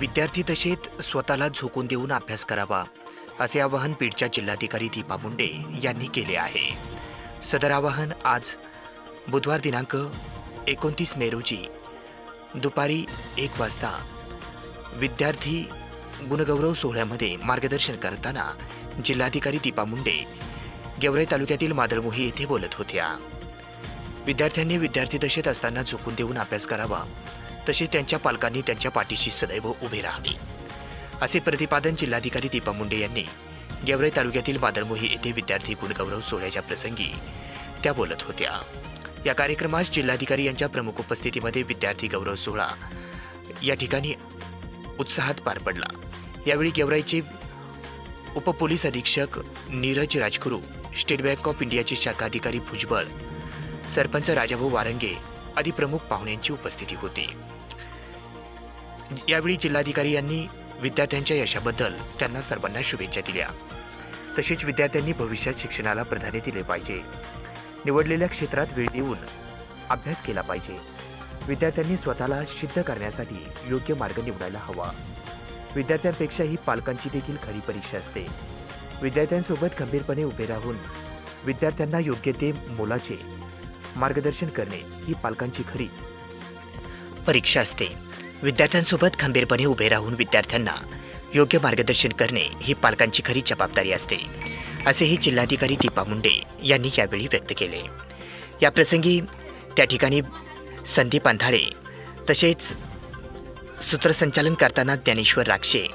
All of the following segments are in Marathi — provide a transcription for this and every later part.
विद्यार्थी दशेत स्वतःला झोकून देऊन अभ्यास करावा असे आवाहन बीडच्या जिल्हाधिकारी दीपा मुंडे यांनी केले आहे. सदर आवाहन आज बुधवार दिनांक एकोणतीस मे रोजी दुपारी एक वाजता विद्यार्थी गुणगौरव सोहळ्यामध्ये मार्गदर्शन करताना जिल्हाधिकारी दीपा मुंडे गेवराई तालुक्यातील मादळमोही येथे बोलत होत्या. विद्यार्थ्यांनी विद्यार्थी दशेत असताना झोकून देऊन अभ्यास करावा तशी त्यांच्या पालकांनी त्यांच्या पाठीशी सदैव उभे राहावे. असे प्रतिपादन जिल्हाधिकारी दीपा मुंडे यांनी गेवराई तालुक्यातील बादरमोही येथे विद्यार्थी गुणगौरव सोहळ्याच्या प्रसंगी त्या बोलत होत्या. या कार्यक्रमास जिल्हाधिकारी यांच्या प्रमुख उपस्थितीमध्ये विद्यार्थी गौरव सोहळा या ठिकाणी उत्साहात पार पडला. यावेळी गेवराईचे उपपोलीस अधीक्षक Neeraj Rajguru State Bank of इंडियाचे शाखाधिकारी भुजबळ सरपंच राजाभाऊ वारंगे आदी प्रमुख पाहुण्यांची उपस्थिती होती. यावेळी जिल्हाधिकारी यांनी विद्यार्थ्यांच्या यशाबद्दल त्यांना सर्वांना शुभेच्छा दिल्या. तसेच विद्यार्थ्यांनी भविष्यात शिक्षणाला प्राधान्य दिले पाहिजे. निवडलेल्या क्षेत्रात वेळ देऊन अभ्यास केला पाहिजे. विद्यार्थ्यांनी स्वतःला सिद्ध करण्यासाठी योग्य मार्ग निवडायला हवा. विद्यार्थ्यांपेक्षा ही पालकांची देखील खरी परीक्षा असते. विद्यार्थ्यांसोबत खंबीरपणे उभे राहून विद्यार्थ्यांना योग्य ते मोलाचे मार्गदर्शन करणे ही पालकांची खरी. परीक्षा असते. विद्यार्थ्यांसोबत खंबीरपणे उभे राहून विद्यार्थ्यांना योग्य मार्गदर्शन करणे ही पालकांची खरी जबाबदारी असते. असेही जिल्हाधिकारी दीपा मुंडे यांनी यावेळी व्यक्त केले. या प्रसंगी त्या ठिकाणी संदीप अंधाळे तसेच सूत्रसंचालन करताना ज्ञानेश्वर राक्षे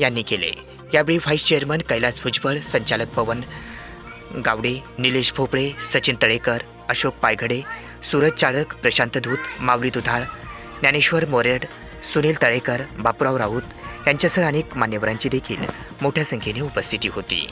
यांनी केले. यावेळी व्हाईस चेअरमन कैलास भुजबळ संचालक पवन गावडे निलेश भोपळे सचिन तळेकर अशोक पायघडे सूरज चाळक प्रशांत धूत माऊली दुधाळ ज्ञानेश्वर मोरेड सुनील तळेकर बापूराव राऊत यांच्यासह अनेक मान्यवरांची देखील मोठ्या संख्येने उपस्थिती होती.